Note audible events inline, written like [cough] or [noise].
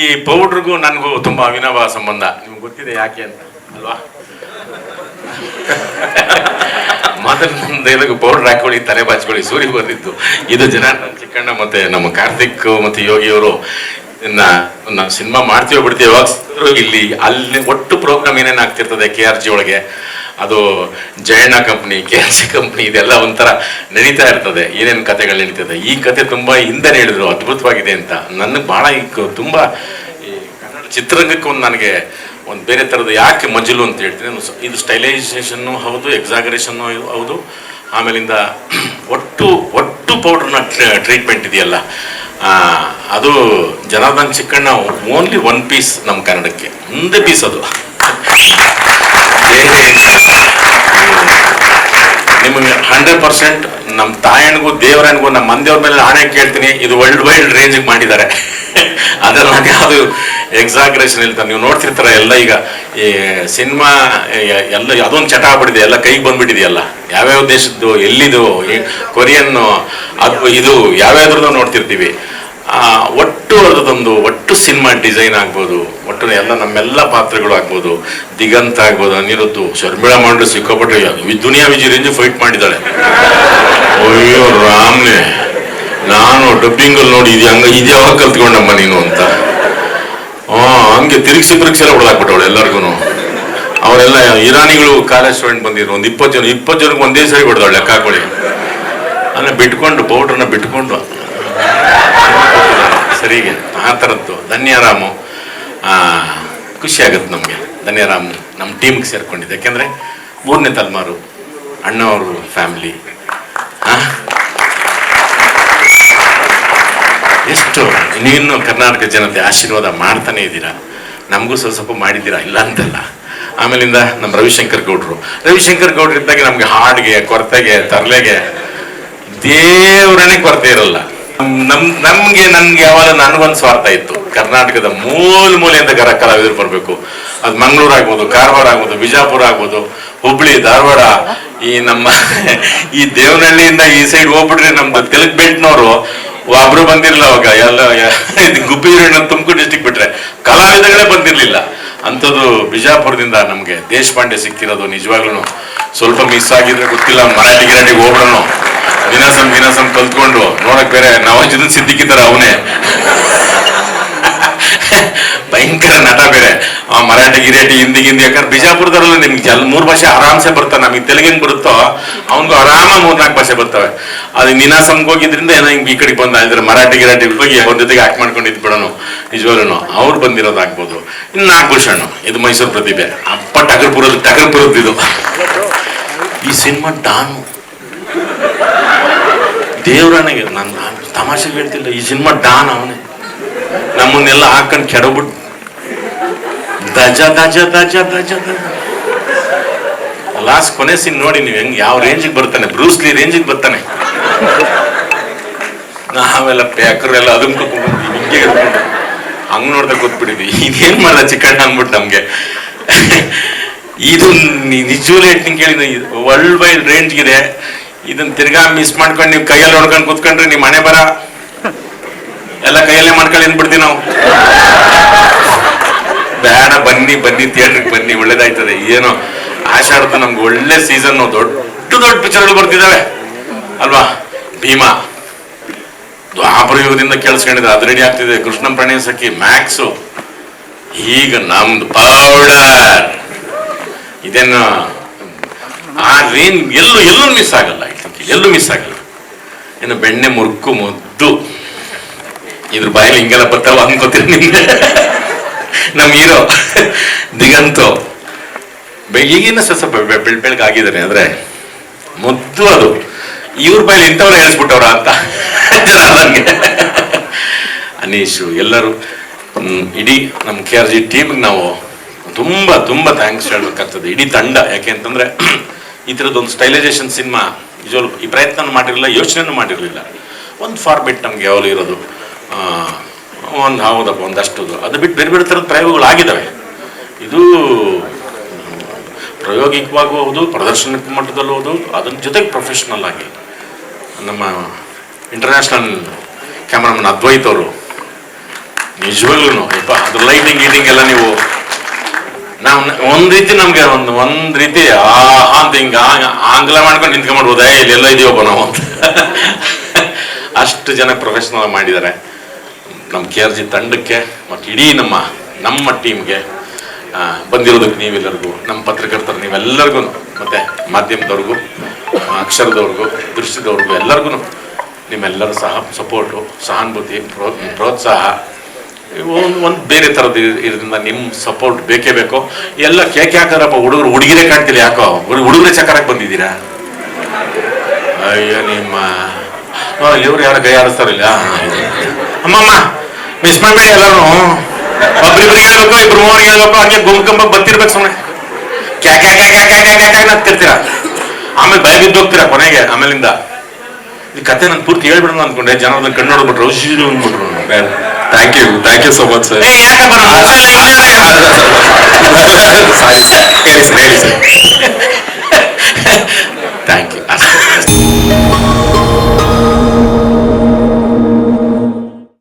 ಈ ಪೌಡ್ರಿಗೂ ನನಗೂ ತುಂಬ ಅವಿನಾಭಾವ ಸಂಬಂಧ. ನಿಮ್ಗೆ ಗೊತ್ತಿದೆ ಯಾಕೆ ಅಂತ, ಅಲ್ವಾ? ಮೊದಲು ಪೌಡ್ರ್ ಹಾಕೊಳ್ಳಿ ತಲೆ ಬಾಚ್ಕೊಳ್ಳಿ ಸೂರ್ಯ ಬಂದಿತ್ತು ಇದು ಜನಾರ್ದನ್ ಚಿಕ್ಕಣ್ಣ ಮತ್ತೆ ನಮ್ಮ ಕಾರ್ತಿಕ್ ಮತ್ತೆ ಯೋಗಿಯವರು ನಾವು ಸಿನಿಮಾ ಮಾಡ್ತೀವೋ ಬಿಡ್ತೀವಿ ಇಲ್ಲಿ ಅಲ್ಲಿ ಒಟ್ಟು ಪ್ರೋಗ್ರಾಮ್ ಏನೇನು ಆಗ್ತಿರ್ತದೆ ಕೆ ಆರ್ ಜಿ ಒಳಗೆ? ಅದು Jayanna company K L C company ಇದೆಲ್ಲ ಒಂಥರ ನಡೀತಾ ಇರ್ತದೆ. ಏನೇನು ಕತೆಗಳು ನಡೀತದೆ. ಈ ಕತೆ ತುಂಬ ಹಿಂದೆ ಹೇಳಿದ್ರು ಅದ್ಭುತವಾಗಿದೆ ಅಂತ. ನನಗೆ ಈಗ ತುಂಬಾ ಈ ಕನ್ನಡ ಚಿತ್ರರಂಗಕ್ಕೆ ಒಂದು ನನಗೆ ಒಂದು ಬೇರೆ ಥರದ ಯಾಕೆ ಮಜಲು ಅಂತ ಹೇಳ್ತೀನಿ. ಇದು ಸ್ಟೈಲೈಸೇಷನ್ನು ಹೌದು ಎಕ್ಸಾಗರೇಷನ್ನು ಹೌದು. ಆಮೇಲಿಂದ [clears throat] ಒಟ್ಟು ಒಟ್ಟು ಪೌಡ್ರನ್ನ ಟ್ರೀಟ್ಮೆಂಟ್ ಇದೆಯಲ್ಲ. ಅದು Janardhan Chikkanna only one piece ನಮ್ಮ ಕನ್ನಡಕ್ಕೆ. ಒಂದೇ ಪೀಸ್ ಅದು. ನಿಮಗೆ ಹಂಡ್ರೆಡ್ ಪರ್ಸೆಂಟ್ ನಮ್ಮ ತಾಯಣ್ಗೂ ದೇವರನಿಗೂ ನಮ್ಮ ಮಂದಿಯವ್ರ ಮೇಲೆ ಹಣೆ ಕೇಳ್ತೀನಿ. ಇದು ವರ್ಲ್ಡ್ ವೈಡ್ ರೇಂಜಿಗೆ ಮಾಡಿದ್ದಾರೆ. ಅದರ ಅದು ಎಕ್ಸಾಗ್ರೇಷನ್ ಇಲ್ತಾರೆ ನೀವು ನೋಡ್ತಿರ್ತಾರೆ ಎಲ್ಲ ಈಗ, ಈ ಸಿನಿಮಾ ಎಲ್ಲ ಅದೊಂದು ಚಟ ಆಗ್ಬಿಟ್ಟಿದೆ. ಎಲ್ಲ ಕೈಗೆ ಬಂದ್ಬಿಟ್ಟಿದೆಯಲ್ಲ. ಯಾವ್ಯಾವ ದೇಶದ್ದು, ಎಲ್ಲಿದು ಕೊರಿಯನ್ ಅದು ಇದು, ಯಾವ್ಯಾವ್ದ್ರದ್ದು ನೋಡ್ತಿರ್ತೀವಿ. ಒಟ್ಟು ಅದೊಂದು ಒಟ್ಟು ಸಿನಿಮಾ ಡಿಸೈನ್ ಆಗ್ಬೋದು, ಒಟ್ಟು ಎಲ್ಲ ನಮ್ಮೆಲ್ಲ ಪಾತ್ರಗಳು ಆಗ್ಬೋದು. ದಿಗಂತ ಆಗ್ಬೋದು ಅನಿರುದ್ದು ಶರ್ಮಿಳಾ ಮಂಡ್ರು ಸಿಕ್ಕಾಪಟ್ಟೆ ದುನಿಯಾ ವಿಜಿ ರೇಂಜ್ ಫೈಟ್ ಮಾಡಿದ್ದಾಳೆ. ಅಯ್ಯೋ, ರಾಮ್ನೆ. ನಾನು ಡಬ್ಬಿಂಗ್ ಅಲ್ಲಿ ನೋಡಿ ಇದು ಹಂಗ ಇದು ಯಾವಾಗ ಕಲ್ತ್ಕೊಂಡಮ್ಮ ನೀನು ಅಂತ. ಹಾ ಹಂಗೆ ತಿರುಗಿಸಿ ತಿರುಗಿಸಿ ಎಲ್ಲ ಹೊಡೆದಾಕ್ಬಿಟ್ಟವಳು ಎಲ್ಲರಿಗೂ ಅವರೆಲ್ಲ ಇರಾನಿಗಳು ಕಾಲೇಜ್ ಸ್ಟೂಡೆಂಟ್ ಬಂದಿದ್ರು. ಒಂದು ಇಪ್ಪತ್ತು ಜನ, ಇಪ್ಪತ್ತು ಜನಕ್ಕೆ ಒಂದೇ ಸರಿ ಹೊಡೆದವಳು ಲೆಕ್ಕ ಹಾಕೊಳ್ಳಿ. ಅಲ್ಲ ಬಿಟ್ಕೊಂಡು ಪೌಡ್ರನ್ನ ಬಿಟ್ಕೊಂಡು. ಸರಿಗೆ ಆ ಥರದ್ದು. ಧನ್ಯರಾಮು ಖುಷಿಯಾಗುತ್ತೆ ಖುಷಿ ಆಗುತ್ತೆ ನಮಗೆ. ಧನ್ಯರಾಮ್ ನಮ್ಮ ಟೀಮ್ಗೆ ಸೇರ್ಕೊಂಡಿದ್ದೆ. ಯಾಕೆಂದರೆ ಮೂರನೇ ತಲೆಮಾರು ಅಣ್ಣವರು ಫ್ಯಾಮಿಲಿ. ಎಷ್ಟು ನೀನು ಕರ್ನಾಟಕ ಜನತೆ ಆಶೀರ್ವಾದ ಮಾಡ್ತಾನೆ ಇದ್ದೀರಾ? ನಮಗೂ ಸ್ವಲ್ಪ ಸ್ವಲ್ಪ ಮಾಡಿದ್ದೀರಾ? ಇಲ್ಲ ಅಂತಲ್ಲ. ಆಮೇಲಿಂದ ನಮ್ಮ ರವಿಶಂಕರ್ ಗೌಡ್ರು. ರವಿಶಂಕರ್ ಗೌಡ್ರು ಇದ್ದಾಗ ನಮಗೆ ಹಾಡಿಗೆ, ಕೊರತೆಗೆ, ತರಲೆಗೆ ದೇವ್ರನೇ ಕೊರತೆ ಇರಲ್ಲ. ನಮ್ ನಮ್ಗೆ, ನನ್ಗೆ ಯಾವಾಗ ನನಗೊಂದು ಸ್ವಾರ್ಥ ಇತ್ತು. ಕರ್ನಾಟಕದ ಮೂಲ ಮೂಲೆಯಿಂದ ಕರ ಕಲಾವಿದರು ಬರಬೇಕು. ಅದು ಮಂಗಳೂರು ಆಗ್ಬೋದು, ಕಾರವಾರ ಆಗ್ಬೋದು, ಬಿಜಾಪುರ ಆಗ್ಬೋದು, ಹುಬ್ಳಿ, ಧಾರವಾಡ, ಈ ನಮ್ಮ, ಈ ದೇವನಹಳ್ಳಿಯಿಂದ ಈ ಸೈಡ್ ಹೋಗ್ಬಿಟ್ರೆ ನಮ್ದು ತೆಲುಗು ಬೆಲ್ಟ್ನವರು ಒಬ್ರು ಬಂದಿರಲಿಲ್ಲ ಅವಾಗ. ಎಲ್ಲ ಗುಬ್ಬಿ ತುಮಕೂರು ಡಿಸ್ಟಿಕ್ ಬಿಟ್ರೆ ಕಲಾವಿದಗಳೇ ಬಂದಿರಲಿಲ್ಲ. ಅಂಥದ್ದು ಬಿಜಾಪುರದಿಂದ ನಮಗೆ ದೇಶಪಾಂಡೆ ಸಿಕ್ಕಿರೋದು ನಿಜವಾಗ್ಲೂ ಸ್ವಲ್ಪ ಮಿಸ್ ಆಗಿದ್ರೆ ಗೊತ್ತಿಲ್ಲ, ಮರಾಠಿ ಗಿರಾಟಿಗೆ ಹೋಗ್ಬಿಡೋನು. ವಿನಾಸಂ ವಿನಾಸಂ ಕಲ್ತ್ಕೊಂಡು ನೋಡಕ್ ಬೇರೆ ನವಾಜುದ್ದೀನ್ ಸಿದ್ದಿಕ್ಕಿದ್ದಾರೆ ಅವನೇ. ಭಯಂಕರ ನಟ ಬೇರೆ. ಆ ಮರಾಠಿ ಗಿರಾಟಿ ಹಿಂದಿ ಗಿಂದಿ ಯಾಕಂದ್ರೆ ಬಿಜಾಪುರದಲ್ಲ ನಿಮ್ಗೆ ಎಲ್ಲ ಮೂರು ಭಾಷೆ ಆರಾಮ್ಸೆ ಬರ್ತಾವೆ, ನಮಗೆ ತೆಲುಗಿನ ಬರುತ್ತೋ, ಅವನಿಗೂ ಆರಾಮ ಮೂರ್ನಾಲ್ಕು ಭಾಷೆ ಬರ್ತವೆ. ಅದು ನಿನಾಸಂಗೆ ಹೋಗಿದ್ರಿಂದ ಏನೋ ಹಿಂಗೆ ಈ ಕಡೆ ಬಂದ ಇದ್ರೆ ಮರಾಠಿ ಗಿರಾಟಿ ಹೋಗಿ ಅವ್ರ ಜೊತೆಗೆ ಆಕ್ಟ್ ಮಾಡ್ಕೊಂಡಿದ್ ಬಿಡೋನು ನಿಜವಾಗ್ಲೂ ಅವ್ರು ಬಂದಿರೋದಾಗ್ಬೋದು ಇನ್ನು ನಾಗಭೂಷಣ್, ಇದು ಮೈಸೂರು ಪ್ರತಿಭೆ. ಅಪ್ಪ ಟಗರ್ಪುರದ ಟಗರ್ಪುರದ್ದು ಇದು. ಈ ಸಿನಿಮಾ ಡಾನು. ದೇವ್ರನಿಗೆ ನಾನು ತಮಾಷೆ ಹೇಳ್ತಿಲ್ಲ, ಈ ಸಿನಿಮಾ ಡಾನ್ ಅವನೇ. ನಮ್ಮನ್ನೆಲ್ಲ ಹಾಕೊಂಡು ಕೆಡಬಿಟ್ಟು ದಜ ದಜ ದಜ ದಜ ಲಾಸ್ಟ್ ಕೊನೆ ಸೀನ್ ನೋಡಿ ನೀವು ಹೆಂಗ್, ಯಾವ ರೇಂಜಿಗೆ ಬರ್ತಾನೆ ಬ್ರೂಸ್ಲಿ ರೇಂಜಿಗೆ ಬರ್ತಾನೆ. ನಾವೆಲ್ಲ ಪ್ಯಾಕರ್ ಎಲ್ಲ ಅದನ್ನ ಹಿಂಗೆ ಹಂಗೆ ನೋಡ್ದೆ ನೋಡ್ತಾ ಕೂತ್ಬಿಟ್ಟಿದ್ವಿ ಇದೇನ್ ಮಾಡಲ್ಲ ಚಿಕ್ಕಣ್ಣ ಅಂದ್ಬಿಟ್ಟು ನಮ್ಗೆ. ಇದು ನಿಜವಲ್ಲೇ ಹೇಳ್ತೀನಿ ಕೇಳಿ ವರ್ಲ್ಡ್ ವೈಡ್ ರೇಂಜ್ಗಿದೆ ಇದನ್ನ ತಿರ್ಗಾ ಮಿಸ್ ಮಾಡ್ಕೊಂಡು ನೀವು ಕೈಯಲ್ಲಿ ಹೊಡ್ಕೊಂಡು ಕೂತ್ಕೊಂಡ್ರೆ ನಿಮ್ಮ ಮನೆ ಬರ. ಎಲ್ಲ ಕೈಯಲ್ಲೇ ಮಾಡ್ಕೊಳ್ಳಿ ಅಂದ್ಬಿಡ್ತೀವಿ ನಾವು. ಬೇಡ ಬನ್ನಿ ಬನ್ನಿ ಥಿಯೇಟ್ರಿಗೆ ಬನ್ನಿ, ಒಳ್ಳೇದಾಯ್ತದೆ. ಏನೋ ಆಷಾಢದ ನಮ್ಗೆ ಒಳ್ಳೆ ಸೀಸನ್ ದೊಡ್ಡ ದೊಡ್ಡ ಪಿಕ್ಚರ್ಗಳು ಬರ್ತಿದ್ದಾವೆ ಅಲ್ವಾ? ಭೀಮಾ. ದ್ವಾಪರ ಯುಗದಿಂದ ಕೇಳಿಸ್ಕೊಂಡಿದೆ. ಅದು ರೆಡಿ ಆಗ್ತಿದೆ. ಕೃಷ್ಣ ಪ್ರಣಯ ಸಖಿ ಮ್ಯಾಕ್ಸು ಈಗ ನಮ್ದು ಪೌಡರ್ ಇದನ್ನು, ಆ ರೇಂಜ್ ಎಲ್ಲೂ ಎಲ್ಲೂ ಮಿಸ್ ಆಗಲ್ಲ. ಇದಕ್ಕೆ ಎಲ್ಲೂ ಮಿಸ್ ಆಗಲ್ಲ. ಇನ್ನು ಬೆಣ್ಣೆ ಮುರುಕು ಮುದ್ದು. ಇದ್ರ ಬಾಯಲ್ಲಿ ಹಿಂಗೆಲ್ಲ ಬರ್ತಾವ ಅನ್ಕೋತೀರಿ ನಿಮ್ಗೆ. ನಮ್ಮ ಹೀರೋ, ದಿಗಂತು. ಈಗಿನ ಸ್ವಲ್ಪ ಬೆಳ್ ಆಗಿದ್ದಾರೆ ಅಂದರೆ ಮುದ್ದು ಅದು. ಇವ್ರ ಬಾಯಲ್ಲಿ ಇಂಥವ್ರು ಹೇಳಿಸ್ಬಿಟ್ಟವ್ರ ಅಂತ. ನನಗೆ ಅನೀಶು, ಎಲ್ಲರೂ ಇಡೀ ನಮ್ಮ ಕೆ ಆರ್ ಜಿ ಟೀಮ್ಗೆ ನಾವು ತುಂಬ ತುಂಬ ಥ್ಯಾಂಕ್ಸ್ ಹೇಳ್ಬೇಕಾಗ್ತದೆ. ಇಡೀ ತಂಡ. ಯಾಕೆ ಅಂತಂದ್ರೆ, ಈ ಥರದ್ದೊಂದು ಸ್ಟೈಲೈಸೇಷನ್ ಸಿನಿಮಾ ನಿಜವಲ್ಲೂ ಈ ಪ್ರಯತ್ನ ಮಾಡಿರಲಿಲ್ಲ ಯೋಚನೆನೂ ಮಾಡಿರಲಿಲ್ಲ. ಒಂದು ಫಾರ್ಮೆಟ್ ನಮಗೆ ಯಾವಾಗಲೂ ಇರೋದು ಒಂದು ಹೌದಪ್ಪ ಒಂದಷ್ಟು ಅದು ಬಿಟ್ಟು ಬೇರೆ ಬೇರೆ ಥರದ ಪ್ರಯೋಗಗಳು ಆಗಿದ್ದಾವೆ ಇದು ಪ್ರಾಯೋಗಿಕವಾಗೂ ಹೌದು ಪ್ರದರ್ಶನಕ್ಕೆ ಮಟ್ಟದಲ್ಲೂ ಹೌದು, ಅದನ್ನ ಜೊತೆಗೆ ಪ್ರೊಫೆಷ್ನಲ್ ಆಗಿ ನಮ್ಮ ಇಂಟರ್ನ್ಯಾಷನಲ್ ಕ್ಯಾಮ್ರಾಮನ್ ಅದ್ವೈತವರು ನಿಜವಾಗ್ಲೂ ಅದ್ರ ಅದು ಲೈಟಿಂಗ್ ಗೀಟಿಂಗ್ ಎಲ್ಲ ನೀವು ನಾವು ಒಂದ್ ರೀತಿ ನಮ್ಗೆ ಒಂದು ಒಂದ್ ರೀತಿ ಆಹಾ ಅಂತ ಹಿಂಗ ಆ- ಆಂಗ್ಲ ಮಾಡ್ಕೊಂಡು ನಿಂತ್ಕೊಂಡ್ಬಿಡ್ಬೋದ ಇಲ್ಲೆಲ್ಲ ಇದೀವಪ್ಪ ನಾವು ಅಂತ. [laughs] ಅಷ್ಟು ಜನ ಪ್ರೊಫೆಷನಲ್ ಮಾಡಿದ್ದಾರೆ ನಮ್ಮ ಕೆ ಆರ್ ಜಿ ತಂಡಕ್ಕೆ ಮತ್ತು ಇಡೀ ನಮ್ಮ ನಮ್ಮ ಟೀಮ್ಗೆ ಬಂದಿರೋದಕ್ಕೆ ನೀವೆಲ್ಲರಿಗೂ ನಮ್ಮ ಪತ್ರಕರ್ತರು ನೀವೆಲ್ಲರಿಗೂ ಮತ್ತೆ ಮಾಧ್ಯಮದವ್ರಿಗೂ ಆ, ಅಕ್ಷರದವ್ರಿಗೂ ದೃಶ್ಯದವ್ರಿಗೂ ಎಲ್ಲರಿಗೂ ನಿಮ್ಮೆಲ್ಲರ ಸಹ ಸಪೋರ್ಟು ಸಹಾನುಭೂತಿ ಪ್ರೋ ಪ್ರೋತ್ಸಾಹ ಒಂದು ಬೇರೆ ಥರದ ಇದರಿಂದ ನಿಮ್ಮ ಸಪೋರ್ಟ್ ಬೇಕೇ ಬೇಕು? ಎಲ್ಲ ಕೇಕೆ ಹಾಕಾರಪ್ಪ ಹುಡುಗರು ಹುಡುಗಿರೇ ಕಾಣ್ತಿಲ್ಲ ಯಾಕೋ? ಹುಡುಗರೇ ಚಕರಕ್ಕೆ ಬಂದಿದ್ದೀರಾ? ಅಯ್ಯೋ ನಿಮ್ಮ ಇವ್ರು ಯಾರು ಕೈ ಆಡಿಸ್ತಾರಿಲ್ಲ ಅಮ್ಮಮ್ಮ ಮಿಸ್ ಮಾಡಬೇಡಿ ಎಲ್ಲರೂ ಒಬ್ರಿಬ್ರಿಗೆ ಹೇಳ್ಬೇಕು ಇಬ್ರು ಮೂವರಿಗೆ ಹೇಳ್ಬೇಕು ಹಂಗೆ ಗುಮ್ಕಂಬ ಬತ್ತಿರ್ಬೇಕು ಸುಮ್ಮನೆ ಕ್ಯಾ ಕ್ಯಾ ಕ್ಯಾ ಕ್ಯಾ ಕ್ಯಾ ಆಮೇಲೆ ಭಯ ಹೋಗ್ತೀರಾ ಕೊನೆಗೆ, ಆಮೇಲಿಂದ? ಈ ಕತೆ ನಾನು ಪೂರ್ತಿ ಹೇಳ್ಬಿಡೋಣ ಅಂದ್ಕೊಂಡೆ ಜನರನ್ನ ಕಣ್ಣು ನೋಡ್ಬಿಟ್ರು ಅಂದ್ಬಿಟ್ರು thank you thank you so much sir sorry sir lady sir